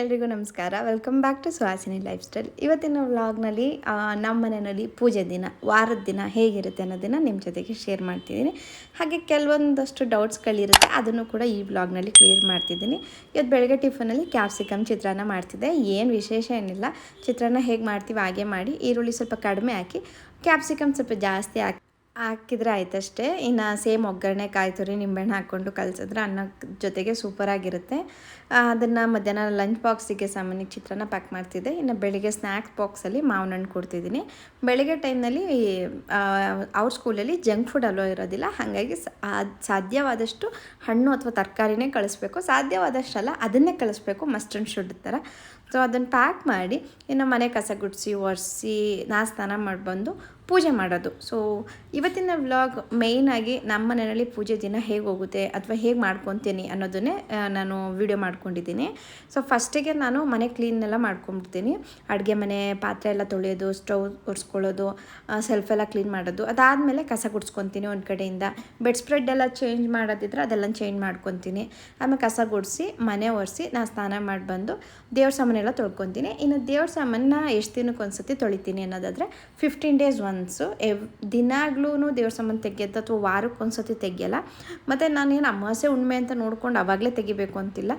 ಎಲ್ರಿಗೂ ನಮಸ್ಕಾರ. Welcome back to Suhasini lifestyle ಇವತ್ತಿನ ವ್ಲಾಗ್ನಲ್ಲಿ ನಮ್ಮ ಮನೆಯಲ್ಲಿ ಪೂಜೆ ದಿನ, ವಾರದ ದಿನ ಹೇಗಿರುತ್ತೆ ಅನ್ನೋದನ್ನು ನಿಮ್ಮ ಜೊತೆಗೆ ಶೇರ್ ಮಾಡ್ತಿದ್ದೀನಿ. ಹಾಗೆ ಕೆಲವೊಂದಷ್ಟು ಡೌಟ್ಸ್ಗಳಿರುತ್ತೆ ಅದನ್ನು ಕೂಡ ಈ ವ್ಲಾಗ್ನಲ್ಲಿ ಕ್ಲಿಯರ್ ಮಾಡ್ತಿದ್ದೀನಿ. ಇವತ್ತು ಬೆಳಗ್ಗೆ ಟಿಫನಲ್ಲಿ ಕ್ಯಾಪ್ಸಿಕಮ್ ಚಿತ್ರಾನ್ನ ಮಾಡ್ತಿದ್ದೆ. ಏನು ವಿಶೇಷ ಏನಿಲ್ಲ. ಚಿತ್ರಾನ್ನ ಹೇಗೆ ಮಾಡ್ತೀವಿ ಹಾಗೆ ಮಾಡಿ, ಈರುಳ್ಳಿ ಸ್ವಲ್ಪ ಕಡಿಮೆ ಹಾಕಿ ಕ್ಯಾಪ್ಸಿಕಮ್ ಸ್ವಲ್ಪ ಜಾಸ್ತಿ ಹಾಕಿ ಹಾಕಿದ್ರೆ ಆಯ್ತಷ್ಟೇ. ಇನ್ನು ಸೇಮ್ ಒಗ್ಗರಣೆ ಕಾಯಿ ತುರಿ ನಿಂಬೆಹಣ್ಣು ಹಾಕ್ಕೊಂಡು ಕಲ್ಸಿದ್ರೆ ಅನ್ನ ಜೊತೆಗೆ ಸೂಪರಾಗಿರುತ್ತೆ ಅದನ್ನು ಮಧ್ಯಾಹ್ನ ಲಂಚ್ ಬಾಕ್ಸಿಗೆ ಸಾಮಾನ್ಯ ಚಿತ್ರಾನ್ನ ಪ್ಯಾಕ್ ಮಾಡ್ತಿದ್ದೆ. ಇನ್ನು ಬೆಳಿಗ್ಗೆ ಸ್ನ್ಯಾಕ್ಸ್ ಬಾಕ್ಸಲ್ಲಿ ಮಾವಿನ ಹಣ್ಣು ಕೊಡ್ತಿದ್ದೀನಿ. ಬೆಳಿಗ್ಗೆ ಟೈಮ್ನಲ್ಲಿ ಅವ್ರ ಸ್ಕೂಲಲ್ಲಿ ಜಂಕ್ ಫುಡ್ ಅಲೋ ಇರೋದಿಲ್ಲ. ಹಾಗಾಗಿ ಸಾಧ್ಯವಾದಷ್ಟು ಹಣ್ಣು ಅಥವಾ ತರಕಾರಿನೇ ಕಳಿಸ್ಬೇಕು. ಸಾಧ್ಯವಾದಷ್ಟಲ್ಲ ಅದನ್ನೇ ಕಳಿಸ್ಬೇಕು ಮಸ್ಟ್ ಅಂಡ್ ಶುಡ್ ಥರ. ಸೊ ಅದನ್ನು ಪ್ಯಾಕ್ ಮಾಡಿ ಇನ್ನು ಮನೆ ಕಸ ಗುಡಿಸಿ, ಒರೆಸಿ ನಾ ಸ್ನಾನ ಮಾಡಿ ಬಂದು ಪೂಜೆ ಮಾಡೋದು. ಸೊ ಇವತ್ತಿನ ವ್ಲಾಗ್ ಮೇಯ್ನಾಗಿ ನಮ್ಮ ಮನೆಯಲ್ಲಿ ಪೂಜೆ ದಿನ ಹೇಗೆ ಹೋಗುತ್ತೆ ಅಥವಾ ಹೇಗೆ ಮಾಡ್ಕೊತೀನಿ ಅನ್ನೋದನ್ನೇ ನಾನು ವಿಡಿಯೋ ಮಾಡ್ಕೊಂಡಿದ್ದೀನಿ. ಸೊ ಫಸ್ಟಿಗೆ ನಾನು ಮನೆ ಕ್ಲೀನೆಲ್ಲ ಮಾಡ್ಕೊಂಡ್ಬಿಡ್ತೀನಿ. ಅಡುಗೆ ಮನೆ, ಪಾತ್ರೆ ಎಲ್ಲ ತೊಳೆಯೋದು, ಸ್ಟೌವ್ ಒರೆಸ್ಕೊಳ್ಳೋದು ಸೆಲ್ಫ್ ಎಲ್ಲ ಕ್ಲೀನ್ ಮಾಡೋದು. ಅದಾದಮೇಲೆ ಕಸ ಗುಡ್ಸ್ಕೊತೀನಿ ಒಂದು ಕಡೆಯಿಂದ. ಬೆಡ್ ಸ್ಪ್ರೆಡ್ ಎಲ್ಲ ಚೇಂಜ್ ಮಾಡೋದಿದ್ರೆ ಅದೆಲ್ಲ ಚೇಂಜ್ ಮಾಡ್ಕೊತೀನಿ. ಆಮೇಲೆ ಕಸ ಗುಡಿಸಿ, ಮನೆ ಒರೆಸಿ ನಾನು ಸ್ನಾನ ಮಾಡಿ ಬಂದು ದೇವ್ರ ಸಾಮಾನೆಲ್ಲ ತೊಳ್ಕೊತೀನಿ. ಇನ್ನು ದೇವ್ರ ಸಾಮಾನ ಎಷ್ಟು ದಿನಕ್ಕೆ ಒಂದ್ಸತಿ ತೊಳಿತೀನಿ ಅನ್ನೋದಾದರೆ ಫಿಫ್ಟೀನ್ ಡೇಸ್ ಒನ್ಸು ಎವ್ ದಿನಾಗ್ಲೂ ದೇವ್ರ ಸಂಬಂಧ ತೆಗಿಯೋದು ಅಥವಾ ವಾರಕ್ಕೆ ಒಂದ್ಸತಿ ತೆಗಿಯಲ್ಲ. ಮತ್ತು ನಾನೇನು ಅಮಾವಾಸ್ಯೆ ಉಣ್ಮೆ ಅಂತ ನೋಡ್ಕೊಂಡು ಅವಾಗಲೇ ತೆಗಿಬೇಕು ಅಂತಿಲ್ಲ.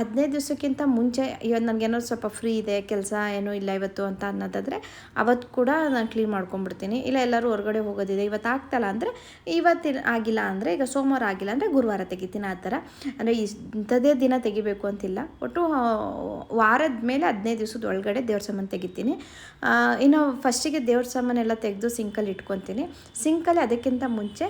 ಹದಿನೈದು ದಿವಸಕ್ಕಿಂತ ಮುಂಚೆ ಇವತ್ತು ನನಗೇನೋ ಸ್ವಲ್ಪ ಫ್ರೀ ಇದೆ, ಕೆಲಸ ಏನೂ ಇಲ್ಲ ಇವತ್ತು ಅಂತ ಅನ್ನೋದಾದರೆ ಅವತ್ತು ಕೂಡ ನಾನು ಕ್ಲೀನ್ ಮಾಡ್ಕೊಂಡ್ಬಿಡ್ತೀನಿ. ಇಲ್ಲ ಎಲ್ಲರೂ ಹೊರಗಡೆ ಹೋಗೋದಿದೆ, ಇವತ್ತು ಆಗ್ತಲ್ಲ ಅಂದರೆ ಇವತ್ತಿನ ಆಗಿಲ್ಲ ಅಂದರೆ ಈಗ ಸೋಮವಾರ ಆಗಿಲ್ಲ ಅಂದರೆ ಗುರುವಾರ ತೆಗಿತೀನಿ ಆ ಥರ. ಅಂದರೆ ಇಂಥದ್ದೇ ದಿನ ತೆಗಿಬೇಕು ಅಂತಿಲ್ಲ. ಒಟ್ಟು ವಾರದ ಮೇಲೆ ಹದಿನೈದು ದಿವಸದ ಒಳಗಡೆ ದೇವ್ರ ಸಾಮಾನು ತೆಗಿತೀನಿ. ಇನ್ನು ಫಸ್ಟಿಗೆ ದೇವ್ರ ಸಾಮಾನೆಲ್ಲ ತೆಗೆದು ಸಿಂಕಲ್ಲಿ ಇಟ್ಕೊತೀನಿ. ಸಿಂಕಲ್ಲಿ ಅದಕ್ಕಿಂತ ಮುಂಚೆ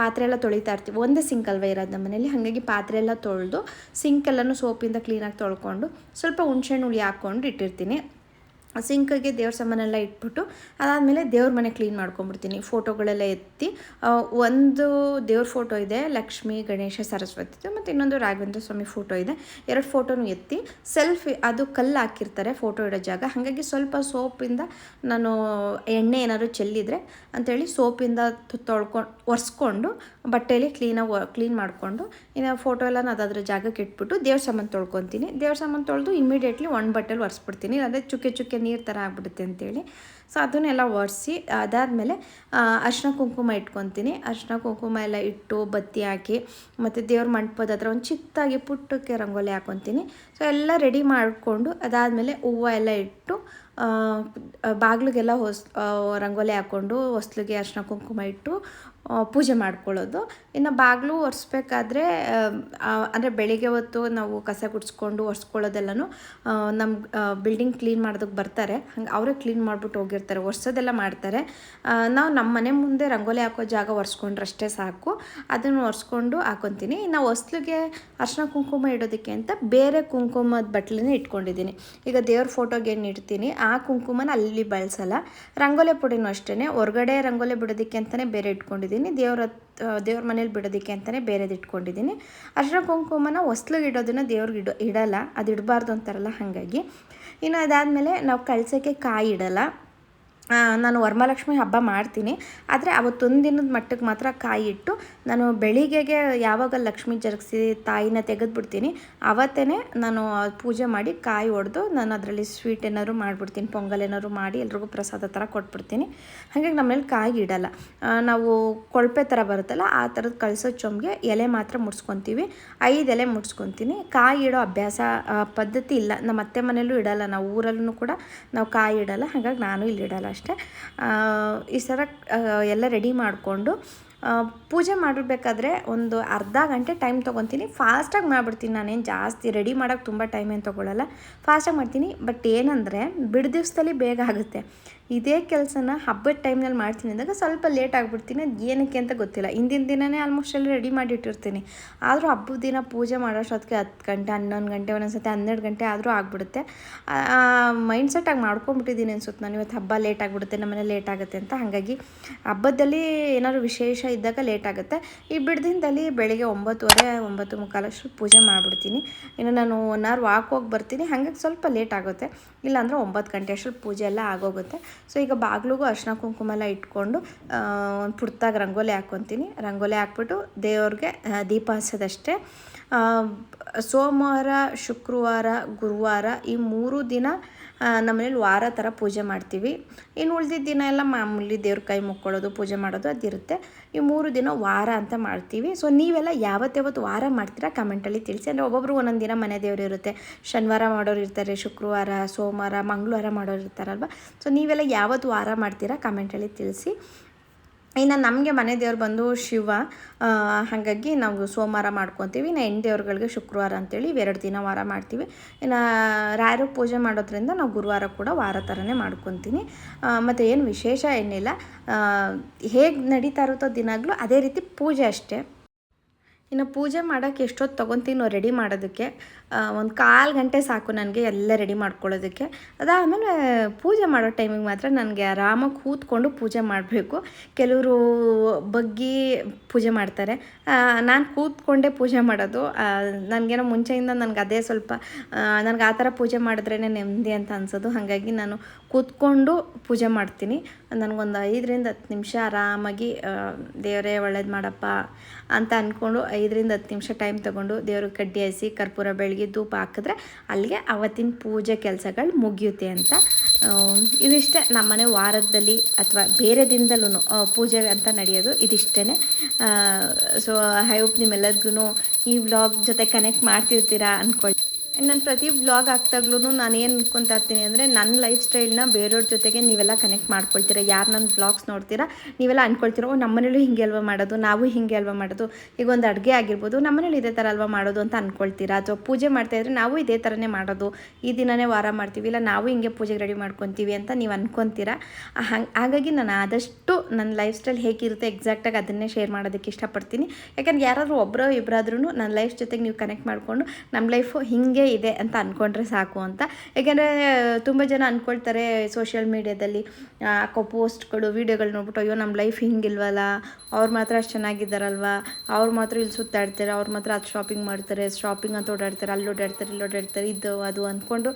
ಪಾತ್ರೆ ಎಲ್ಲ ತೊಳಿತಾ ಇರ್ತೀವಿ. ಒಂದೇ ಸಿಂಕ್ ಅಲ್ವ ಇರೋದು ನಮ್ಮ ಮನೇಲಿ? ಹಾಗಾಗಿ ಪಾತ್ರೆ ಎಲ್ಲ ತೊಳೆದು ಸಿಂಕೆಲ್ಲನೂ ಸೋಪಿಂದ ಕ್ಲೀನಾಗಿ ತೊಳ್ಕೊಂಡು ಸ್ವಲ್ಪ ಹುಣ್ಸೆಹಣ್ಣು ಹುಳಿ ಹಾಕ್ಕೊಂಡು ಇಟ್ಟಿರ್ತೀನಿ. ಸಿಂಕಿಗೆ ದೇವ್ರ ಸಾಮಾನೆಲ್ಲ ಇಟ್ಬಿಟ್ಟು, ಅದಾದಮೇಲೆ ದೇವ್ರ ಮನೆ ಕ್ಲೀನ್ ಮಾಡ್ಕೊಂಬಿಡ್ತೀನಿ. ಫೋಟೋಗಳೆಲ್ಲ ಎತ್ತಿ ಒಂದು ದೇವ್ರ ಫೋಟೋ ಇದೆ, ಲಕ್ಷ್ಮಿ, ಗಣೇಶ, ಸರಸ್ವತಿ ಮತ್ತು ಇನ್ನೊಂದು ರಾಘವೇಂದ್ರ ಸ್ವಾಮಿ ಫೋಟೋ ಇದೆ. ಎರಡು ಫೋಟೋನು ಎತ್ತಿ ಸೆಲ್ಫಿ ಅದು ಕಲ್ಲು ಹಾಕಿರ್ತಾರೆ ಫೋಟೋ ಇಡೋ ಜಾಗ. ಹಾಗಾಗಿ ಸ್ವಲ್ಪ ಸೋಪಿಂದ ನಾನು ಎಣ್ಣೆ ಏನಾದರೂ ಚೆಲ್ಲಿದರೆ ಅಂಥೇಳಿ ಸೋಪಿಂದ ತೊಳ್ಕೊಂಡು ಒರೆಸ್ಕೊಂಡು ಬಟ್ಟೆಯಲ್ಲಿ ಕ್ಲೀನಾಗಿ ಕ್ಲೀನ್ ಮಾಡಿಕೊಂಡು, ಇನ್ನು ಫೋಟೋ ಎಲ್ಲ ನಾನು ಅದ್ರ ಜಾಗಕ್ಕೆ ಇಟ್ಬಿಟ್ಟು ದೇವ್ರ ಸಾಮಾನು ತೊಳ್ಕೊತೀನಿ. ದೇವ್ರ ಸಾಮಾನು ತೊಳೆದು ಇಮಿಡಿಯೇಟ್ಲಿ ಒಂದು ಬಟ್ಟೆಲಿ ಒರೆಸ್ಬಿಡ್ತೀನಿ. ಅದೇ ಚುಕ್ಕೆ ಚುಕ್ಕೆ ನೀರು ಥರ ಆಗ್ಬಿಡುತ್ತೆ ಅಂತೇಳಿ. ಸೊ ಅದನ್ನೆಲ್ಲ ಒರೆಸಿ, ಅದಾದಮೇಲೆ ಅರ್ಶಿನ ಕುಂಕುಮ ಇಟ್ಕೊತೀನಿ. ಅರ್ಶಿನ ಕುಂಕುಮ ಎಲ್ಲ ಇಟ್ಟು ಬತ್ತಿ ಹಾಕಿ, ಮತ್ತು ದೇವ್ರ ಮಂಟಪದ ಹತ್ರ ಒಂದು ಚಿಕ್ಕದಾಗಿ ಪುಟ್ಟಕ್ಕೆ ರಂಗೋಲಿ ಹಾಕೊತೀನಿ. ಸೊ ಎಲ್ಲ ರೆಡಿ ಮಾಡಿಕೊಂಡು, ಅದಾದಮೇಲೆ ಹೂವು ಎಲ್ಲ ಇಟ್ಟು ಬಾಗಿಲಿಗೆಲ್ಲ ಹೊಸ್ ರಂಗೋಲಿ ಹಾಕ್ಕೊಂಡು ಹೊಸ್ಲಿಗೆ ಅರ್ಶಿನ ಕುಂಕುಮ ಇಟ್ಟು ಪೂಜೆ ಮಾಡ್ಕೊಳ್ಳೋದು. ಇನ್ನು ಬಾಗಿಲು ಒರೆಸ್ಬೇಕಾದ್ರೆ ಅಂದರೆ ಬೆಳಿಗ್ಗೆ ಹೊತ್ತು ನಾವು ಕಸ ಗುಡಿಸ್ಕೊಂಡು ಒರೆಸ್ಕೊಳ್ಳೋದೆಲ್ಲನೂ ನಮ್ಮ ಬಿಲ್ಡಿಂಗ್ ಕ್ಲೀನ್ ಮಾಡೋದಕ್ಕೆ ಬರ್ತಾರೆ. ಹಂಗೆ ಅವರೇ ಕ್ಲೀನ್ ಮಾಡಿಬಿಟ್ಟು ಹೋಗಿರ್ತಾರೆ, ಒರೆಸೋದೆಲ್ಲ ಮಾಡ್ತಾರೆ. ನಾವು ನಮ್ಮ ಮನೆ ಮುಂದೆ ರಂಗೋಲಿ ಹಾಕೋ ಜಾಗ ಒರೆಸ್ಕೊಂಡ್ರೆ ಅಷ್ಟೇ ಸಾಕು. ಅದನ್ನು ಒರೆಸ್ಕೊಂಡು ಹಾಕೊತೀನಿ. ಇನ್ನು ಹೊಸ್ಲಿಗೆ ಅರ್ಶಿನ ಕುಂಕುಮ ಇಡೋದಕ್ಕೆ ಅಂತ ಬೇರೆ ಕುಂಕುಮದ ಬಟ್ಲನ್ನ ಇಟ್ಕೊಂಡಿದ್ದೀನಿ. ಈಗ ದೇವ್ರ ಫೋಟೋಗೆ ಏನು ಇಡ್ತೀನಿ? ಆ ಕುಂಕುಮನ ಅಲ್ಲಿ ಬಳಸಲ್ಲ. ರಂಗೋಲಿ ಪುಡಿನೂ ಅಷ್ಟೇ ಹೊರಗಡೆ ರಂಗೋಲಿ ಬಿಡೋದಕ್ಕೆ ಅಂತಲೇ ಬೇರೆ ಇಟ್ಕೊಂಡಿದ್ದೀನಿ. ದೇವ್ರ ಹತ್- ದೇವ್ರ ಮನೇಲಿ ಬಿಡೋದಕ್ಕೆ ಅಂತಲೇ ಬೇರೆದು ಇಟ್ಕೊಂಡಿದ್ದೀನಿ. ಅರ್ಶಿನ ಕುಂಕುಮನ ಹೊಸ್ಲಿಗೆ ಇಡೋದನ್ನು ದೇವ್ರಿಗೆ ಇಡೋ, ಇಡಲ್ಲ, ಅದು ಇಡಬಾರ್ದು ಅಂತಾರಲ್ಲ ಹಾಗಾಗಿ. ಇನ್ನು ಅದಾದಮೇಲೆ ನಾವು ಕಳ್ಸೋಕ್ಕೆ ಕಾಯಿ ಇಡಲ್ಲ. ನಾನು ವರಮಹಾಲಕ್ಷ್ಮಿ ಹಬ್ಬ ಮಾಡ್ತೀನಿ. ಆದರೆ ಅವತ್ತೊಂದು ದಿನದ ಮಟ್ಟಕ್ಕೆ ಮಾತ್ರ ಕಾಯಿ ಇಟ್ಟು ನಾನು ಬೆಳಿಗ್ಗೆಗೆ ಯಾವಾಗ ಲಕ್ಷ್ಮಿ ಜರುಗಿಸಿ ತಾಯಿನ ತೆಗೆದುಬಿಡ್ತೀನಿ ಅವತ್ತೇ ನಾನು ಪೂಜೆ ಮಾಡಿ ಕಾಯಿ ಒಡೆದು ನಾನು ಅದರಲ್ಲಿ ಸ್ವೀಟ್ ಏನಾದ್ರು ಮಾಡಿಬಿಡ್ತೀನಿ, ಪೊಂಗಲ್ ಏನಾದ್ರು ಮಾಡಿ ಎಲ್ರಿಗೂ ಪ್ರಸಾದ ಥರ ಕೊಟ್ಬಿಡ್ತೀನಿ. ಹಾಗಾಗಿ ನಮ್ಮನೇಲಿ ಕಾಯಿ ಇಡಲ್ಲ. ನಾವು ಕೊಳಪೆ ಥರ ಬರುತ್ತಲ್ಲ ಆ ಥರದ್ದು ಕಳಿಸೋ ಚೊಂಬಿಗೆ ಎಲೆ ಮಾತ್ರ ಮುಡ್ಸ್ಕೊತೀವಿ. ಐದು ಎಲೆ ಮುಡ್ಸ್ಕೊತೀನಿ. ಕಾಯಿ ಇಡೋ ಅಭ್ಯಾಸ ಪದ್ಧತಿ ಇಲ್ಲ. ನಮ್ಮ ಅತ್ತೆ ಮನೇಲೂ ಇಡಲ್ಲ. ನಾವು ಊರಲ್ಲೂ ಕೂಡ ನಾವು ಕಾಯಿ ಇಡಲ್ಲ. ಹಾಗಾಗಿ ನಾನು ಇಲ್ಲಿ ಇಡಲ್ಲ. ಅಷ್ಟೇ. ಈ ಥರ ಎಲ್ಲ ರೆಡಿ ಮಾಡಿಕೊಂಡು ಪೂಜೆ ಮಾಡಬೇಕಾದ್ರೆ ಒಂದು ಅರ್ಧ ಗಂಟೆ ಟೈಮ್ ತೊಗೊತೀನಿ. ಫಾಸ್ಟಾಗಿ ಮಾಡಿಬಿಡ್ತೀನಿ ನಾನೇನು ಜಾಸ್ತಿ ರೆಡಿ ಮಾಡೋಕ್ಕೆ ತುಂಬ ಟೈಮ್ ಏನು ತೊಗೊಳ್ಳಲ್ಲ ಫಾಸ್ಟಾಗಿ ಮಾಡ್ತೀನಿ. ಬಟ್ ಏನಂದರೆ, ಬಿಡು ದಿವಸದಲ್ಲಿ ಬೇಗ ಆಗುತ್ತೆ. ಇದೇ ಕೆಲಸನ ಹಬ್ಬದ ಟೈಮ್ನಲ್ಲಿ ಮಾಡ್ತೀನಿ ಅಂದಾಗ ಸ್ವಲ್ಪ ಲೇಟ್ ಆಗಿಬಿಡ್ತೀನಿ. ಅದು ಏನಕ್ಕೆ ಅಂತ ಗೊತ್ತಿಲ್ಲ. ಹಿಂದಿನ ದಿನವೇ ಆಲ್ಮೋಸ್ಟ್ ಎಲ್ಲ ರೆಡಿ ಮಾಡಿಟ್ಟಿರ್ತೀನಿ. ಆದರೂ ಹಬ್ಬದ ದಿನ ಪೂಜೆ ಮಾಡೋಷ್ಟೊತ್ತಿಗೆ ಹತ್ತು ಗಂಟೆ, ಹನ್ನೊಂದು ಗಂಟೆ, ಒಂದೊಂದ್ಸತಿ ಹನ್ನೆರಡು ಗಂಟೆ ಆದರೂ ಆಗಿಬಿಡುತ್ತೆ. ಮೈಂಡ್ ಆಗಿ ಮಾಡ್ಕೊಂಬಿಟ್ಟಿದ್ದೀನಿ ಅನ್ಸುತ್ತೆ ನಾನು. ಇವತ್ತು ಹಬ್ಬ ಲೇಟ್ ಆಗಿಬಿಡುತ್ತೆ, ನಮ್ಮನೆ ಲೇಟ್ ಆಗುತ್ತೆ ಅಂತ. ಹಾಗಾಗಿ ಹಬ್ಬದಲ್ಲಿ ಏನಾದ್ರು ವಿಶೇಷ ಇದ್ದಾಗ ಲೇಟ್ ಆಗುತ್ತೆ. ಈ ಬಿಡ್ದಿಂದಲ್ಲಿ ಬೆಳಿಗ್ಗೆ ಒಂಬತ್ತುವರೆ, ಒಂಬತ್ತು ಮುಕ್ಕಾಲಷ್ಟು ಪೂಜೆ ಮಾಡಿಬಿಡ್ತೀನಿ. ಇನ್ನು ನಾನು ಒನ್ ಅವರ್ ವಾಕ್ ಹೋಗಿ ಬರ್ತೀನಿ. ಹಾಗಾಗಿ ಸ್ವಲ್ಪ ಲೇಟ್ ಆಗುತ್ತೆ. ಇಲ್ಲಾಂದರೆ ಒಂಬತ್ತು ಗಂಟೆ ಅಷ್ಟು ಪೂಜೆ ಎಲ್ಲ ಆಗೋಗುತ್ತೆ. ಸೊ ಈಗ ಬಾಗಿಲಿಗೂ ಅರ್ಶಿನ ಕುಂಕುಮ ಎಲ್ಲ ಇಟ್ಕೊಂಡು ಒಂದು ಪುಡ್ತಾಗಿ ರಂಗೋಲಿ ಹಾಕ್ಕೊತೀನಿ ರಂಗೋಲಿ ಹಾಕ್ಬಿಟ್ಟು ದೇವ್ರಿಗೆ ದೀಪ ಹಚ್ಚೋದಷ್ಟೇ. ಸೋಮವಾರ, ಶುಕ್ರವಾರ, ಗುರುವಾರ ಈ ಮೂರು ದಿನ ನಮ್ಮನೇಲಿ ವಾರ ಥರ ಪೂಜೆ ಮಾಡ್ತೀವಿ. ಇನ್ನು ಉಳಿದಿದ್ದ ದಿನ ಎಲ್ಲ ಮಾಮೂಲಿ ದೇವ್ರ ಕೈ ಮುಕ್ಕೊಳ್ಳೋದು, ಪೂಜೆ ಮಾಡೋದು ಅದಿರುತ್ತೆ ಈ ಮೂರು ದಿನ ವಾರ ಅಂತ ಮಾಡ್ತೀವಿ. ಸೊ ನೀವೆಲ್ಲ ಯಾವತ್ತಾವತ್ತು ವಾರ ಮಾಡ್ತೀರಾ? ಕಮೆಂಟಲ್ಲಿ ತಿಳಿಸಿ. ಅಂದರೆ ಒಬ್ಬೊಬ್ರು ಒಂದೊಂದು ದಿನ ಮನೆ ದೇವರು ಇರುತ್ತೆ. ಶನಿವಾರ ಮಾಡೋರು ಇರ್ತಾರೆ, ಶುಕ್ರವಾರ, ಸೋಮವಾರ, ಮಂಗಳವಾರ ಮಾಡೋರು ಇರ್ತಾರಲ್ವ? ಸೊ ನೀವೆಲ್ಲ ಯಾವತ್ತು ವಾರ ಮಾಡ್ತೀರಾ? ಕಮೆಂಟಲ್ಲಿ ತಿಳಿಸಿ. ಇನ್ನು ನಮಗೆ ಮನೆ ದೇವ್ರು ಬಂದು ಶಿವ ಹಾಗಾಗಿ ನಾವು ಸೋಮವಾರ ಮಾಡ್ಕೊತೀವಿ. ಇನ್ನು ಹೆಣ್ಣು ದೇವ್ರುಗಳಿಗೆ ಶುಕ್ರವಾರ ಅಂತೇಳಿ ಇವೆರಡು ದಿನ ವಾರ ಮಾಡ್ತೀವಿ. ಇನ್ನು ರಾಯರು ಪೂಜೆ ಮಾಡೋದ್ರಿಂದ ನಾವು ಗುರುವಾರ ಕೂಡ ವಾರ ಥರನೇ ಮಾಡ್ಕೊತೀನಿ. ಮತ್ತು ಏನು ವಿಶೇಷ ಏನಿಲ್ಲ. ಹೇಗೆ ನಡೀತಾ ಇರುತ್ತೋ ದಿನಾಗಲೂ ಅದೇ ರೀತಿ ಪೂಜೆ ಅಷ್ಟೇ. ಇನ್ನು ಪೂಜೆ ಮಾಡೋಕ್ಕೆ ಎಷ್ಟೊತ್ತು ತೊಗೊತೀನೋ ರೆಡಿ ಮಾಡೋದಕ್ಕೆ ಒಂದು ಕಾಲು ಗಂಟೆ ಸಾಕು ನನಗೆ ಎಲ್ಲ ರೆಡಿ ಮಾಡ್ಕೊಳ್ಳೋದಕ್ಕೆ. ಅದಾದಮೇಲೆ ಪೂಜೆ ಮಾಡೋ ಟೈಮಿಗೆ ಮಾತ್ರ ನನಗೆ ಆರಾಮಾಗಿ ಕೂತ್ಕೊಂಡು ಪೂಜೆ ಮಾಡಬೇಕು. ಕೆಲವರು ಬಗ್ಗಿ ಪೂಜೆ ಮಾಡ್ತಾರೆ. ನಾನು ಕೂತ್ಕೊಂಡೇ ಪೂಜೆ ಮಾಡೋದು. ನನಗೇನೋ ಮುಂಚೆಯಿಂದ ನನಗೆ ಅದೇ ಸ್ವಲ್ಪ ನನಗೆ ಆ ಥರ ಪೂಜೆ ಮಾಡಿದ್ರೇ ನೆಮ್ಮದಿ ಅಂತ ಅನ್ಸೋದು. ಹಾಗಾಗಿ ನಾನು ಕೂತ್ಕೊಂಡು ಪೂಜೆ ಮಾಡ್ತೀನಿ. ನನಗೊಂದು ಐದರಿಂದ ಹತ್ತು ನಿಮಿಷ ಆರಾಮಾಗಿ ದೇವರೇ ಒಳ್ಳೇದು ಮಾಡಪ್ಪ ಅಂತ ಅಂದ್ಕೊಂಡು ಐದರಿಂದ ಹತ್ತು ನಿಮಿಷ ಟೈಮ್ ತೊಗೊಂಡು ದೇವ್ರಿಗೆ ಕಡ್ಡಿ ಹಸಿ ಕರ್ಪೂರ ಬೆಳಗ್ಗೆ ಧೂಪ ಹಾಕಿದ್ರೆ ಅಲ್ಲಿಗೆ ಅವತ್ತಿನ ಪೂಜೆ ಕೆಲಸಗಳು ಮುಗಿಯುತ್ತೆ ಅಂತ. ಇದಿಷ್ಟೇ ನಮ್ಮನೆ ವಾರದಲ್ಲಿ ಅಥವಾ ಬೇರೆ ದಿನದಲ್ಲೂ ಪೂಜೆ ಅಂತ ನಡೆಯೋದು ಇದಿಷ್ಟೇ ಸೊ ಐ ಹೋಪ್ ನಿಮ್ಮೆಲ್ಲರಿಗೂ ಈ ವ್ಲಾಗ್ ಜೊತೆ ಕನೆಕ್ಟ್ ಮಾಡ್ತಿರ್ತೀರಾ ಅಂದ್ಕೊಳ್ಳಿ ನಾನು ಪ್ರತಿ ವ್ಲಾಗ್ ಆಗ್ತಾಗ್ಲೂ ನಾನು ಏನು ಅನ್ಕೊತಾ ಇರ್ತೀನಿ ಅಂದರೆ ನನ್ನ ಲೈಫ್ ಸ್ಟೈಲ್ನ ಬೇರೆಯವ್ರ ಜೊತೆಗೆ ನೀವೆಲ್ಲ ಕನೆಕ್ಟ್ ಮಾಡ್ಕೊಳ್ತೀರಾ? ಯಾರು ನನ್ನ ವ್ಲಾಗ್ಸ್ ನೋಡ್ತೀರಾ? ನೀವೆಲ್ಲ ಅನ್ಕೊಳ್ತೀರೋ, ಓ, ನಮ್ಮನೇಲೂ ಹಿಂಗೆ ಅಲ್ವಾ ಮಾಡೋದು? ನಾವು ಹಿಂಗೆ ಅಲ್ವಾ ಮಾಡೋದು? ಈಗ ಒಂದು ಅಡುಗೆ ಆಗಿರ್ಬೋದು, ನಮ್ಮನೇಲಿ ಇದೇ ಥರ ಅಲ್ವಾ ಮಾಡೋದು ಅಂತ ಅನ್ಕೊಳ್ತೀರಾ? ಅಥವಾ ಪೂಜೆ ಮಾಡ್ತಾ ಇದ್ರೆ ನಾವು ಇದೇ ಥರನೇ ಮಾಡೋದು? ಈ ದಿನನೇ ವಾರ ಮಾಡ್ತೀವಿ, ಇಲ್ಲ ನಾವು ಹಿಂಗೆ ಪೂಜೆಗೆ ರೆಡಿ ಮಾಡ್ಕೊತೀವಿ ಅಂತ ನೀವು ಅನ್ಕೊತೀರಾ? ಹಂಗೆ, ಹಾಗಾಗಿ ನಾನು ಆದಷ್ಟು ನನ್ನ ಲೈಫ್ ಸ್ಟೈಲ್ ಹೇಗಿರುತ್ತೆ ಎಕ್ಸಾಕ್ಟಾಗಿ ಅದನ್ನೇ ಶೇರ್ ಮಾಡೋದಕ್ಕೆ ಇಷ್ಟಪಡ್ತೀನಿ. ಯಾಕಂದ್ರೆ ಯಾರಾದರೂ ಒಬ್ಬರೋ ಇಬ್ಬರಾದ್ರೂ ನನ್ನ ಲೈಫ್ ಜೊತೆಗೆ ನೀವು ಕನೆಕ್ಟ್ ಮಾಡಿಕೊಂಡು ನಮ್ಮ ಲೈಫು ಹಿಂಗೆ ಇದೆ ಅಂತ ಅಂದ್ಕೊಂಡ್ರೆ ಸಾಕು ಅಂತ. ಯಾಕೆಂದರೆ, ತುಂಬ ಜನ ಅಂದ್ಕೊಳ್ತಾರೆ ಸೋಷಿಯಲ್ ಮೀಡ್ಯಾದಲ್ಲಿ ಹಾಕೋ ಪೋಸ್ಟ್ಗಳು ವೀಡಿಯೋಗಳು ನೋಡ್ಬಿಟ್ಟು, ಅಯ್ಯೋ ನಮ್ಮ ಲೈಫ್ ಹಿಂಗಿಲ್ವಲ್ಲ? ಅವ್ರು ಮಾತ್ರ ಅಷ್ಟು ಚೆನ್ನಾಗಿದ್ದಾರಲ್ವ? ಅವ್ರು ಮಾತ್ರ ಇಲ್ಲಿ ಸುತ್ತಾಡ್ತಾರೆ ಅವ್ರು ಮಾತ್ರ ಅದು ಶಾಪಿಂಗ್ ಮಾಡ್ತಾರೆ ಶಾಪಿಂಗ್ ಅಂತ ಓಡಾಡ್ತಾರೆ, ಅಲ್ಲಿ ಓಡಾಡ್ತಾರೆ, ಇಲ್ಲಿ ಓಡಾಡ್ತಾರೆ, ಇದು, ಅದು ಅಂದ್ಕೊಂಡು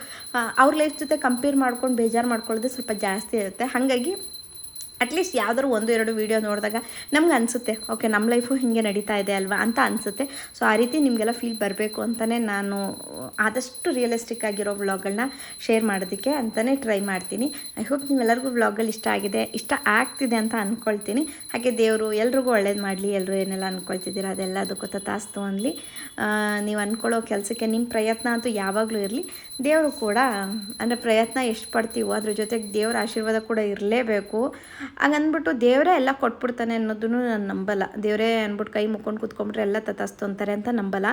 ಅವ್ರ ಲೈಫ್ ಜೊತೆ ಕಂಪೇರ್ ಮಾಡ್ಕೊಂಡು ಬೇಜಾರು ಮಾಡ್ಕೊಳ್ಳೋದು ಸ್ವಲ್ಪ ಜಾಸ್ತಿ ಇರುತ್ತೆ. ಹಾಗಾಗಿ ಅಟ್ಲೀಸ್ಟ್ ಯಾವ್ದಾದ್ರು ಒಂದು, ಎರಡು ವೀಡಿಯೋ ನೋಡಿದಾಗ ನಮ್ಗೆ ಅನಿಸುತ್ತೆ ಓಕೆ ನಮ್ಮ ಲೈಫು ಹೀಗೆ ನಡೀತಾ ಇದೆ ಅಲ್ವಾ? ಅಂತ ಅನಿಸುತ್ತೆ. ಸೊ ಆ ರೀತಿ ನಿಮಗೆಲ್ಲ ಫೀಲ್ ಬರಬೇಕು ಅಂತಲೇ ನಾನು ಆದಷ್ಟು ರಿಯಲಿಸ್ಟಿಕ್ ಆಗಿರೋ ವ್ಲಾಗ್ಗಳನ್ನ ಶೇರ್ ಮಾಡೋದಕ್ಕೆ ಅಂತಲೇ ಟ್ರೈ ಮಾಡ್ತೀನಿ. ಐ ಹೋಪ್ ನಿಮ್ಮೆಲ್ಲರಿಗೂ ವ್ಲಾಗಲ್ಲಿ ಇಷ್ಟ ಆಗಿದೆ, ಇಷ್ಟ ಆಗ್ತಿದೆ ಅಂತ ಅಂದ್ಕೊಳ್ತೀನಿ ಹಾಗೆ ದೇವರು ಎಲ್ರಿಗೂ ಒಳ್ಳೇದು ಮಾಡಲಿ ಎಲ್ಲರೂ ಏನೆಲ್ಲ ಅಂದ್ಕೊಳ್ತಿದ್ದೀರಾ ಅದೆಲ್ಲ ಅದಕ್ಕೂ ತಾಸ್ತು ಅನ್ಲಿ. ನೀವು ಅಂದ್ಕೊಳ್ಳೋ ಕೆಲಸಕ್ಕೆ ನಿಮ್ಮ ಪ್ರಯತ್ನ ಅಂತೂ ಯಾವಾಗಲೂ ಇರಲಿ. ದೇವರು ಕೂಡ ಅಂದರೆ ಪ್ರಯತ್ನ ಎಷ್ಟು ಪಡ್ತೀವೋ ಅದ್ರ ಜೊತೆಗೆ ದೇವರ ಆಶೀರ್ವಾದ ಕೂಡ ಇರಲೇಬೇಕು. ಹಂಗಂದ್ಬಿಟ್ಟು ದೇವರೇ ಎಲ್ಲ ಕೊಟ್ಬಿಡ್ತಾನೆ ಅನ್ನೋದನ್ನು ನಾನು ನಂಬಲ್ಲ. ದೇವರೇ ಅಂದ್ಬಿಟ್ಟು ಕೈ ಮುಕ್ಕೊಂಡು ಕೂತ್ಕೊಂಡ್ಬಿಟ್ರೆ ಎಲ್ಲ ತತಾಸ್ತು ಅಂತಾರೆ ಅಂತ ನಂಬಲ್ಲ.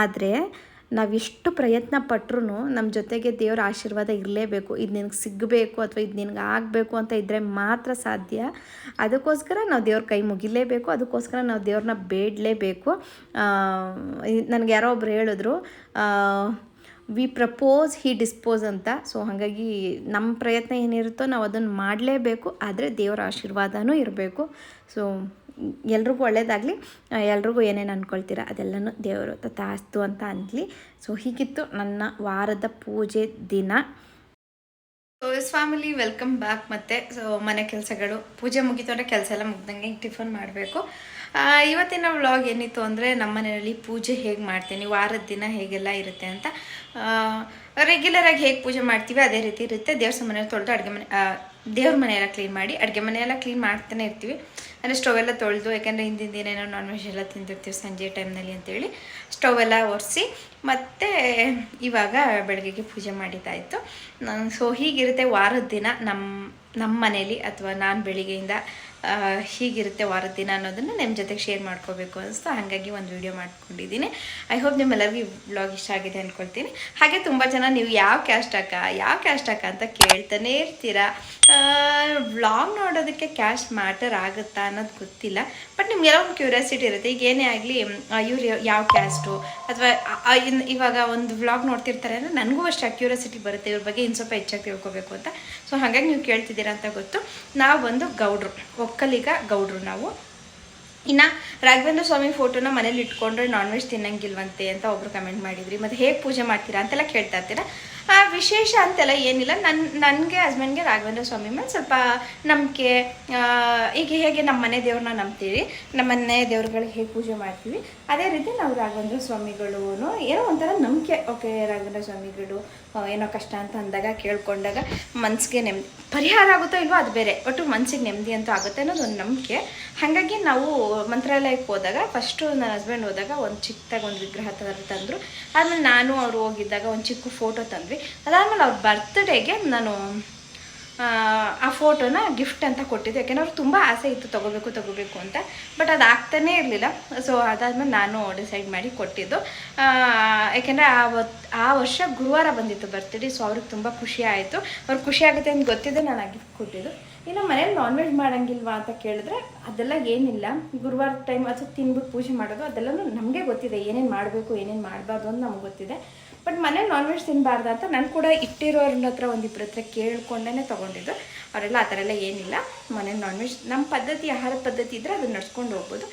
ಆದರೆ ನಾವೆಷ್ಟು ಪ್ರಯತ್ನ ಪಟ್ರೂ ನಮ್ಮ ಜೊತೆಗೆ ದೇವರ ಆಶೀರ್ವಾದ ಇರಲೇಬೇಕು. ಇದು ನಿನಗೆ ಸಿಗಬೇಕು ಅಥವಾ ಇದು ನಿನಗೆ ಆಗಬೇಕು ಅಂತ ಇದ್ದರೆ ಮಾತ್ರ ಸಾಧ್ಯ. ಅದಕ್ಕೋಸ್ಕರ ನಾವು ದೇವ್ರ ಕೈ ಮುಗಿಲೇಬೇಕು. ಅದಕ್ಕೋಸ್ಕರ ನಾವು ದೇವ್ರನ್ನ ಬೇಡಲೇಬೇಕು. ನನಗೆ ಯಾರೋ ಒಬ್ರು ಹೇಳಿದ್ರು ವಿ ಪ್ರಪೋಸ್ ಹಿ ಡಿಸ್ಪೋಸ್ ಅಂತ. ಸೊ ಹಾಗಾಗಿ ನಮ್ಮ ಪ್ರಯತ್ನ ಏನಿರುತ್ತೋ ನಾವು ಅದನ್ನು ಮಾಡಲೇಬೇಕು, ಆದರೆ ದೇವರ ಆಶೀರ್ವಾದನೂ ಇರಬೇಕು. ಸೊ ಎಲ್ರಿಗೂ ಒಳ್ಳೇದಾಗಲಿ. ಎಲ್ರಿಗೂ ಏನೇನು ಅಂದ್ಕೊಳ್ತೀರಾ ಅದೆಲ್ಲನೂ ದೇವರು ತಾಸ್ತು ಅಂತ ಅನ್ಲಿ ಸೊ ಹೀಗಿತ್ತು ನನ್ನ ವಾರದ ಪೂಜೆ ದಿನ. So yes family welcome back ಮತ್ತೆ. ಸೊ ಮನೆ ಕೆಲಸಗಳು, ಪೂಜೆ ಮುಗೀತು ಅಂದರೆ ಕೆಲಸ ಎಲ್ಲ ಮುಗ್ದಂಗೆ ಟಿಫನ್ ಮಾಡಬೇಕು. ಇವತ್ತಿನ ವ್ಲಾಗ್ ಏನಿತ್ತು ಅಂದರೆ ನಮ್ಮ ಮನೆಯಲ್ಲಿ ಪೂಜೆ ಹೇಗೆ ಮಾಡ್ತೀನಿ, ವಾರದ ದಿನ ಹೇಗೆಲ್ಲ ಇರುತ್ತೆ ಅಂತ. ರೆಗ್ಯುಲರಾಗಿ ಹೇಗೆ ಪೂಜೆ ಮಾಡ್ತೀವಿ ಅದೇ ರೀತಿ ಇರುತ್ತೆ. ದೇವ್ರ ಮನೆಯಲ್ಲಿ ತೊಳೆದು ಅಡುಗೆ ಮನೆ ದೇವ್ರ ಮನೆಯೆಲ್ಲ ಕ್ಲೀನ್ ಮಾಡಿ ಅಡುಗೆ ಮನೆಯೆಲ್ಲ ಕ್ಲೀನ್ ಮಾಡ್ತಾನೆ ಇರ್ತೀವಿ. ಅಂದರೆ ಸ್ಟವ್ ಎಲ್ಲ ತೊಳೆದು, ಯಾಕೆಂದರೆ ಹಿಂದಿನ ದಿನ ಏನೋ ನಾನ್ ವೆಜ್ ಎಲ್ಲ ತಿಂದಿರ್ತೀವಿ ಸಂಜೆ ಟೈಮ್ನಲ್ಲಿ ಅಂತೇಳಿ. ಸ್ಟವ್ ಎಲ್ಲ ಒರೆಸಿ, ಮತ್ತು ಇವಾಗ ಬೆಳಗ್ಗೆಗೆ ಪೂಜೆ ಮಾಡಿದ್ದಾಯಿತು. ನಾನು ಸೊ ಹೀಗಿರುತ್ತೆ ವಾರದ ದಿನ ನಮ್ಮ ನಮ್ಮ ಮನೇಲಿ ಅಥವಾ ನಾನು ಬೆಳಿಗ್ಗೆಯಿಂದ ಹೀಗಿರುತ್ತೆ ವಾರದ ದಿನ ಅನ್ನೋದನ್ನು ನಿಮ್ಮ ಜೊತೆಗೆ ಶೇರ್ ಮಾಡ್ಕೋಬೇಕು ಅನಿಸ್ತು. ಹಾಗಾಗಿ ಒಂದು ವಿಡಿಯೋ ಮಾಡ್ಕೊಂಡಿದ್ದೀನಿ. ಐ ಹೋಪ್ ನಿಮ್ಮೆಲ್ಲರಿಗೂ ವ್ಲಾಗ್ ಇಷ್ಟ ಆಗಿದೆ ಅಂದ್ಕೊಳ್ತೀನಿ ಹಾಗೆ ತುಂಬ ಜನ ನೀವು ಯಾವ ಕ್ಯಾಸ್ಟ್ ಹಾಕ, ಯಾವ ಕ್ಯಾಸ್ಟ್ ಹಾಕ ಅಂತ ಕೇಳ್ತಾನೆ ಇರ್ತೀರಾ. ವ್ಲಾಗ್ ನೋಡೋದಕ್ಕೆ ಕ್ಯಾಶ್ ಮ್ಯಾಟರ್ ಆಗುತ್ತಾ ಅನ್ನೋದು ಗೊತ್ತಿಲ್ಲ. ಬಟ್ ನಿಮ್ಗೆಲ್ಲ ಒಂದು ಕ್ಯೂರಿಯಾಸಿಟಿ ಇರುತ್ತೆ. ಈಗ ಏನೇ ಆಗಲಿ ಇವ್ರು ಯಾವ ಕ್ಯಾಸ್ಟು ಅಥವಾ ಇವಾಗ ಒಂದು ವ್ಲಾಗ್ ನೋಡ್ತಿರ್ತಾರೆ ಅಂದರೆ ನನಗೂ ಅಷ್ಟು ಅಕ್ಯೂರಿಯಾಸಿಟಿ ಬರುತ್ತೆ. ಇವ್ರ ಬಗ್ಗೆ ಇನ್ನು ಸ್ವಲ್ಪ ಹೆಚ್ಚಾಗಿ ತಿಳ್ಕೊಬೇಕು ಅಂತ. ಸೊ ಹಾಗಾಗಿ ನೀವು ಕೇಳ್ತಿದ್ದೀರಾ ಅಂತ ಗೊತ್ತು. ನಾವು ಒಂದು ಗೌಡ್ರು ಒಕ್ಕಲಿಗ ಗೌಡ್ರು ನಾವು. ಇನ್ನು ರಾಘವೇಂದ್ರ ಸ್ವಾಮಿ ಫೋಟೋನ ಮನೇಲಿ ಇಟ್ಕೊಂಡ್ರೆ ನಾನ್ ವೆಜ್ ತಿನ್ನಂಗಿಲ್ವಂತೆ ಅಂತ ಒಬ್ರು ಕಮೆಂಟ್ ಮಾಡಿದ್ರಿ. ಮತ್ತೆ ಹೇಗೆ ಪೂಜೆ ಮಾಡ್ತೀರಾ ಅಂತೆಲ್ಲ ಕೇಳ್ತಾ ಇರ್ತೀರಾ. ಆ, ವಿಶೇಷ ಅಂತೆಲ್ಲ ಏನಿಲ್ಲ. ನನ್ನ ನನಗೆ ಹಸ್ಬೆಂಡ್ಗೆ ರಾಘವೇಂದ್ರ ಸ್ವಾಮಿ ಮೇಲೆ ಸ್ವಲ್ಪ ನಂಬಿಕೆ ಈಗ ಹೇಗೆ ನಮ್ಮ ಮನೆ ದೇವ್ರನ್ನ ನಂಬ್ತೀವಿ ನಮ್ಮ ಮನೆ ದೇವ್ರುಗಳಿಗೆ ಹೇಗೆ ಪೂಜೆ ಮಾಡ್ತೀವಿ ಅದೇ ರೀತಿ ನಾವು ರಾಘವೇಂದ್ರ ಸ್ವಾಮಿಗಳು ಏನೋ ಒಂಥರ ನಂಬಿಕೆ, ಓಕೆ ರಾಘವೇಂದ್ರ ಸ್ವಾಮಿಗಳು ಏನೋ ಕಷ್ಟ ಅಂತ ಅಂದಾಗ, ಕೇಳ್ಕೊಂಡಾಗ ಮನಸ್ಸಿಗೆ ನೆಮ್ಮದಿ ಪರಿಹಾರ ಆಗುತ್ತೋ ಇಲ್ವೋ ಅದು ಬೇರೆ, ಒಟ್ಟು ಮನಸ್ಸಿಗೆ ನೆಮ್ಮದಿ ಅಂತ ಆಗುತ್ತೆ ಅನ್ನೋದು ಒಂದು ನಂಬಿಕೆ. ಹಾಗಾಗಿ ನಾವು ಮಂತ್ರಾಲಯಕ್ಕೆ ಹೋದಾಗ ಫಸ್ಟು ನನ್ನ ಹಸ್ಬೆಂಡ್ ಹೋದಾಗ ಒಂದು ಚಿಕ್ಕದಾಗಿ ಒಂದು ವಿಗ್ರಹ ತರ ತಂದರು. ಆಮೇಲೆ ನಾನು ಅವರು ಹೋಗಿದ್ದಾಗ ಒಂದು ಚಿಕ್ಕ ಫೋಟೋ ತಂದ್ವಿ. ಅದಾದಮೇಲೆ ಅವ್ರ ಬರ್ತ್ಡೇಗೆ ನಾನು ಆ, ಫೋಟೋನ ಗಿಫ್ಟ್ ಅಂತ ಕೊಟ್ಟಿದ್ದೆ. ಯಾಕೆಂದ್ರೆ ಅವ್ರು ತುಂಬ ಆಸೆ ಇತ್ತು ತೊಗೋಬೇಕು ತೊಗೋಬೇಕು ಅಂತ. ಬಟ್ ಅದು ಆಗ್ತಾನೇ ಇರಲಿಲ್ಲ. ಸೊ ಅದಾದ್ಮೇಲೆ ನಾನು ಡಿಸೈಡ್ ಮಾಡಿ ಕೊಟ್ಟಿದ್ದು. ಯಾಕೆಂದರೆ ಆ ಆ ವರ್ಷ ಗುರುವಾರ ಬಂದಿತ್ತು ಬರ್ತ್ಡೇ ಸೊ ಅವ್ರಿಗೆ ತುಂಬ ಖುಷಿ ಆಯಿತು. ಅವ್ರಿಗೆ ಖುಷಿ ಆಗುತ್ತೆ ಅಂತ ಗೊತ್ತಿದೆ ನಾನು ಆ ಗಿಫ್ಟ್ ಕೊಟ್ಟಿದ್ದು. ಇನ್ನು ಮನೇಲಿ ನಾನ್ ವೆಜ್ ಮಾಡೋಂಗಿಲ್ವಾ ಅಂತ ಕೇಳಿದ್ರೆ ಅದೆಲ್ಲ ಏನಿಲ್ಲ. ಗುರುವಾರ ಟೈಮ್ ಅಥವಾ ತಿನ್ಬಿಟ್ಟು ಪೂಜೆ ಮಾಡೋದು ಅದೆಲ್ಲನೂ ನಮಗೆ ಗೊತ್ತಿದೆ. ಏನೇನು ಮಾಡಬೇಕು ಏನೇನು ಮಾಡಬಾರ್ದು ಅಂತ ನಮ್ಗೆ ಗೊತ್ತಿದೆ. ಬಟ್ ಮನೇಲಿ ನಾನ್ ವೆಜ್ ತಿನ್ನಬಾರ್ದು ಅಂತ ನಾನು ಕೂಡ ಇಟ್ಟಿರೋರ ಹತ್ರ ಒಂದಿಬ್ಬರ ಹತ್ರ ಕೇಳ್ಕೊಂಡೇ ತೊಗೊಂಡಿದ್ದು. ಅವರೆಲ್ಲ ಆ ಥರ ಎಲ್ಲ ಏನಿಲ್ಲ. ಮನೇಲಿ ನಾನ್ ವೆಜ್ ನಮ್ಮ ಪದ್ಧತಿ ಆಹಾರ ಪದ್ಧತಿ ಇದ್ದರೆ ಅದನ್ನ ನಡ್ಸ್ಕೊಂಡು ಹೋಗ್ಬೋದು.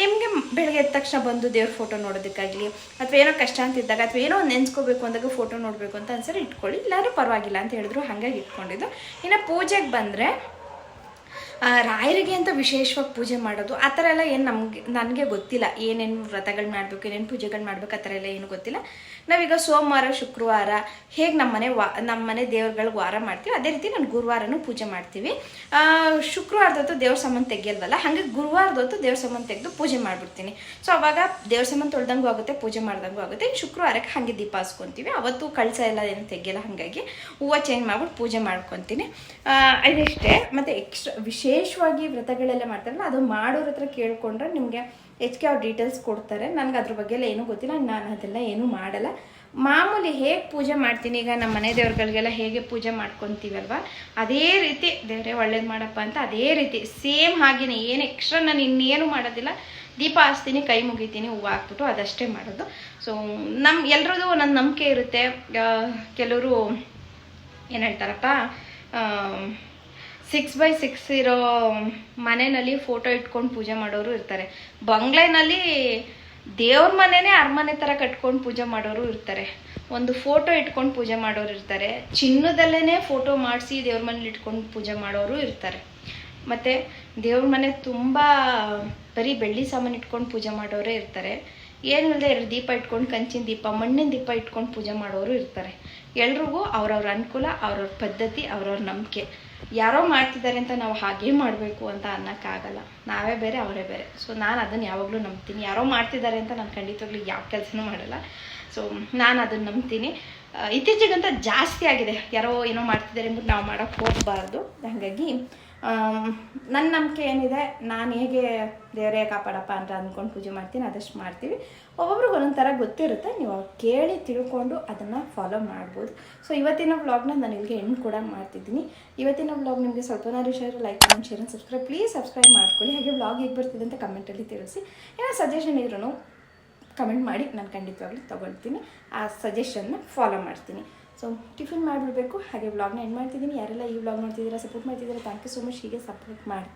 ನಿಮಗೆ ಬೆಳಗ್ಗೆ ಎದ್ದ ತಕ್ಷಣ ಬಂದು ದೇವ್ರ ಫೋಟೋ ನೋಡೋದಕ್ಕಾಗಲಿ, ಅಥವಾ ಏನೋ ಕಷ್ಟ ಅಂತ ಇದ್ದಾಗ, ಅಥವಾ ಏನೋ ಒಂದು ನೆನೆಸ್ಕೋಬೇಕು ಅಂದಾಗ ಫೋಟೋ ನೋಡಬೇಕು ಅಂತ ಅನ್ಸರಿ ಇಟ್ಕೊಳ್ಳಿ. ಇಲ್ಲಾಂದ್ರೆ ಪರವಾಗಿಲ್ಲ ಅಂತ ಹೇಳಿದ್ರು, ಹಾಗಾಗಿ ಇಟ್ಕೊಂಡಿದ್ದು. ಇನ್ನು ಪೂಜೆಗೆ ಬಂದರೆ ರಾಯರಿಗೆ ಅಂತ ವಿಶೇಷವಾಗಿ ಪೂಜೆ ಮಾಡೋದು, ಆ ಥರ ಎಲ್ಲ ಏನು ನಮಗೆ, ನನಗೆ ಗೊತ್ತಿಲ್ಲ. ಏನೇನು ವ್ರತಗಳು ಮಾಡಬೇಕು, ಏನೇನು ಪೂಜೆಗಳು ಮಾಡಬೇಕು, ಆ ಥರ ಎಲ್ಲ ಏನು ಗೊತ್ತಿಲ್ಲ. ನಾವೀಗ ಸೋಮವಾರ, ಶುಕ್ರವಾರ ಹೇಗೆ ನಮ್ಮ ಮನೆ ವಾ ನಮ್ಮನೆ ದೇವ್ರುಗಳಿಗೆ ವಾರ ಮಾಡ್ತೀವಿ, ಅದೇ ರೀತಿ ನಾನು ಗುರುವಾರನೂ ಪೂಜೆ ಮಾಡ್ತೀವಿ. ಶುಕ್ರವಾರದೊತ್ತು ದೇವ್ರ ಸಾಮಾನು ತೆಗಿಯಲ್ವಲ್ಲ ಹಾಗೆ ಗುರುವಾರದೊತ್ತು ದೇವ್ರ ಸಾಮಾನು ತೆಗೆದು ಪೂಜೆ ಮಾಡಿಬಿಡ್ತೀನಿ. ಸೊ, ಅವಾಗ ದೇವ್ರ ಸಾಮಾನು ತೊಳ್ದಂಗೂ ಆಗುತ್ತೆ, ಪೂಜೆ ಮಾಡ್ದಂಗೂ ಆಗುತ್ತೆ. ಶುಕ್ರವಾರಕ್ಕೆ ಹಾಗೆ ದೀಪ ಹಾಸ್ಕೊತೀವಿ ಅವತ್ತು ಕಳಸ ಎಲ್ಲ ಏನು ತೆಗಿಯಲ್ಲ, ಹಾಗಾಗಿ ಹೂವು ಚೇಂಜ್ ಮಾಡ್ಬಿಟ್ಟು ಪೂಜೆ ಮಾಡ್ಕೊತೀನಿ. ಇದಿಷ್ಟೇ. ಮತ್ತು ಎಕ್ಸ್ಟ್ರಾ ವಿಶೇಷವಾಗಿ ವ್ರತಗಳೆಲ್ಲ ಮಾಡ್ತಾರಲ್ಲ, ಅದು ಮಾಡೋರ ಹತ್ರ ಕೇಳ್ಕೊಂಡ್ರೆ ನಿಮಗೆ ಹೆಚ್ಚಿಗೆ ಅವ್ರು ಡೀಟೇಲ್ಸ್ ಕೊಡ್ತಾರೆ. ನನಗೆ ಅದ್ರ ಬಗ್ಗೆ ಎಲ್ಲ ಏನೂ ಗೊತ್ತಿಲ್ಲ, ನಾನು ಅದೆಲ್ಲ ಏನೂ ಮಾಡಲ್ಲ. ಮಾಮೂಲಿ ಹೇಗೆ ಪೂಜೆ ಮಾಡ್ತೀನಿ ಈಗ ನಮ್ಮ ಮನೆ ದೇವ್ರುಗಳಿಗೆಲ್ಲ ಹೇಗೆ ಪೂಜೆ ಮಾಡ್ಕೊತೀವಲ್ವ? ಅದೇ ರೀತಿ ದೇವರೇ ಒಳ್ಳೇದು ಮಾಡಪ್ಪ ಅಂತ ಅದೇ ರೀತಿ, ಸೇಮ್ ಹಾಗೆಯೇ ಏನು ಎಕ್ಸ್ಟ್ರಾ ನಾನು ಇನ್ನೇನು ಮಾಡೋದಿಲ್ಲ. ದೀಪ ಹಚ್ತೀನಿ, ಕೈ ಮುಗಿತೀನಿ, ಹೂವು ಹಾಕ್ಬಿಟ್ಟು ಅದಷ್ಟೇ ಮಾಡೋದು. ಸೊ ನಮ್ಮ ಎಲ್ರದ್ದು ನನ್ನ ನಂಬಿಕೆ ಇರುತ್ತೆ. ಕೆಲವರು ಏನು ಹೇಳ್ತಾರಪ್ಪ ಸಿಕ್ಸ್ ಬೈ ಸಿಕ್ಸ್ ಇರೋ ಮನೆಯಲ್ಲಿ ಫೋಟೋ ಇಟ್ಕೊಂಡು ಪೂಜೆ ಮಾಡೋರು ಇರ್ತಾರೆ. ಬಂಗ್ಲೆನಲ್ಲಿ ದೇವ್ರ ಮನೆನೇ ಅರಮನೆ ಥರ ಕಟ್ಕೊಂಡು ಪೂಜೆ ಮಾಡೋರು ಇರ್ತಾರೆ. ಒಂದು ಫೋಟೋ ಇಟ್ಕೊಂಡು ಪೂಜೆ ಮಾಡೋರು ಇರ್ತಾರೆ. ಚಿನ್ನದಲ್ಲೇ ಫೋಟೋ ಮಾಡಿಸಿ ದೇವ್ರ ಮನೇಲಿ ಇಟ್ಕೊಂಡು ಪೂಜೆ ಮಾಡೋರು ಇರ್ತಾರೆ. ಮತ್ತು ದೇವ್ರ ಮನೆ ತುಂಬ ಬರೀ ಬೆಳ್ಳಿ ಸಾಮಾನು ಇಟ್ಕೊಂಡು ಪೂಜೆ ಮಾಡೋರೇ ಇರ್ತಾರೆ. ಏನಿಲ್ಲದೆ ಎರಡು ದೀಪ ಇಟ್ಕೊಂಡು ಕಂಚಿನ ದೀಪ, ಮಣ್ಣಿನ ದೀಪ ಇಟ್ಕೊಂಡು ಪೂಜೆ ಮಾಡೋರು ಇರ್ತಾರೆ. ಎಲ್ರಿಗೂ ಅವ್ರವ್ರ ಅನುಕೂಲ, ಅವ್ರವ್ರ ಪದ್ಧತಿ, ಅವ್ರವ್ರ ನಂಬಿಕೆ. ಯಾರೋ ಮಾಡ್ತಿದ್ದಾರೆ ಅಂತ ನಾವು ಹಾಗೇ ಮಾಡಬೇಕು ಅಂತ ಅನ್ನೋಕ್ಕಾಗಲ್ಲ. ನಾವೇ ಬೇರೆ, ಅವರೇ ಬೇರೆ. ಸೊ ನಾನು ಅದನ್ನು ಯಾವಾಗಲೂ ನಂಬ್ತೀನಿ. ಯಾರೋ ಮಾಡ್ತಿದ್ದಾರೆ ಅಂತ ನಾನು ಖಂಡಿತವಾಗ್ಲೂ ಯಾವ ಕೆಲಸನೂ ಮಾಡಲ್ಲ. ಸೊ ನಾನು ಅದನ್ನು ನಂಬ್ತೀನಿ. ಇತ್ತೀಚೆಗಂತ ಜಾಸ್ತಿ ಆಗಿದೆ. ಯಾರೋ ಏನೋ ಮಾಡ್ತಿದ್ದಾರೆ ಅಂದ್ಬಿಟ್ಟು ನಾವು ಮಾಡೋಕ್ಕೆ ಹೋಗಬಾರ್ದು. ಹಾಗಾಗಿ ನನ್ನ ನಂಬಿಕೆ ಏನಿದೆ, ನಾನು ಹೇಗೆ ದೇವರೇ ಕಾಪಾಡಪ್ಪ ಅಂತ ಅಂದ್ಕೊಂಡು ಪೂಜೆ ಮಾಡ್ತೀನಿ, ಅದಷ್ಟು ಮಾಡ್ತೀವಿ. ಒಬ್ಬೊಬ್ರಿಗೆ ಒಂದೊಂದು ಥರ ಗೊತ್ತಿರುತ್ತೆ, ನೀವು ಕೇಳಿ ತಿಳ್ಕೊಂಡು ಅದನ್ನು ಫಾಲೋ ಮಾಡ್ಬೋದು. ಸೊ ಇವತ್ತಿನ ವ್ಲಾಗ್ನ ನಾನು ಇಲ್ಲಿಗೆ ಎಂಡ್ ಕೂಡ ಮಾಡ್ತಿದ್ದೀನಿ. ಇವತ್ತಿನ ವ್ಲಾಗ್ ನಿಮಗೆ ಸ್ವಲ್ಪನಾದ್ರು share like comment share subscribe please subscribe ಮಾಡ್ಕೊಳ್ಳಿ. ಹಾಗೆ ವ್ಲಾಗ್ ಹೇಗೆ ಬರ್ತಿದೆ ಅಂತ ಕಮೆಂಟಲ್ಲಿ ತಿಳಿಸಿ. ಏನೋ ಸಜೆಷನ್ ಇದ್ರೂ ಕಮೆಂಟ್ ಮಾಡಿ, ನಾನು ಖಂಡಿತವಾಗ್ಲೂ ತೊಗೊಳ್ತೀನಿ. ಆ ಸಜೆಷನ್ನ ಫಾಲೋ ಮಾಡ್ತೀನಿ. ಸೊ ಟಿಫಿನ್ ಮಾಡಿಬಿಡ್ಬೇಕು. ಹಾಗೆ ವ್ಲಾಗ್ನ ಎಂಡ್ ಮಾಡ್ತಿದ್ದೀನಿ. ಯಾರೆಲ್ಲ ಈ ವ್ಲಾಗ್ ನೋಡ್ತಿದ್ದೀರಾ ಸಪೋರ್ಟ್ ಮಾಡ್ತಿದ್ದೀರಾ ಥ್ಯಾಂಕ್ ಯು ಸೊ ಮಚ್ ಹೀಗೆ ಸಪೋರ್ಟ್ ಮಾಡಿ.